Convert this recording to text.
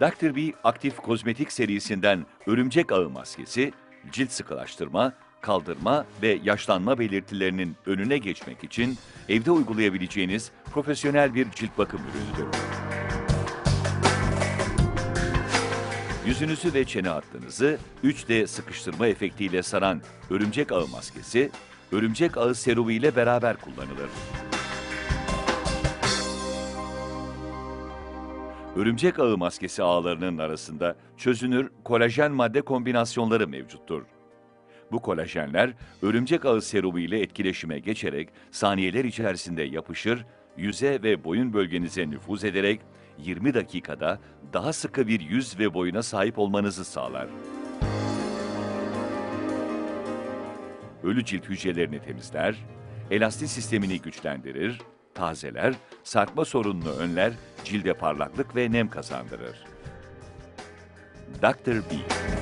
Dr. B aktif kozmetik serisinden örümcek ağı maskesi, cilt sıkılaştırma, kaldırma ve yaşlanma belirtilerinin önüne geçmek için evde uygulayabileceğiniz profesyonel bir cilt bakım ürünüdür. Yüzünüzü ve çene hattınızı 3D sıkıştırma efektiyle saran örümcek ağı maskesi, örümcek ağı serumu ile beraber kullanılır. Örümcek ağı maskesi ağlarının arasında çözünür kolajen madde kombinasyonları mevcuttur. Bu kolajenler örümcek ağı serumu ile etkileşime geçerek saniyeler içerisinde yapışır, yüze ve boyun bölgenize nüfuz ederek 20 dakikada daha sıkı bir yüz ve boyuna sahip olmanızı sağlar. Ölü cilt hücrelerini temizler, elastin sistemini güçlendirir, tazeler, sarkma sorununu önler, cilde parlaklık ve nem kazandırır. Dr. B.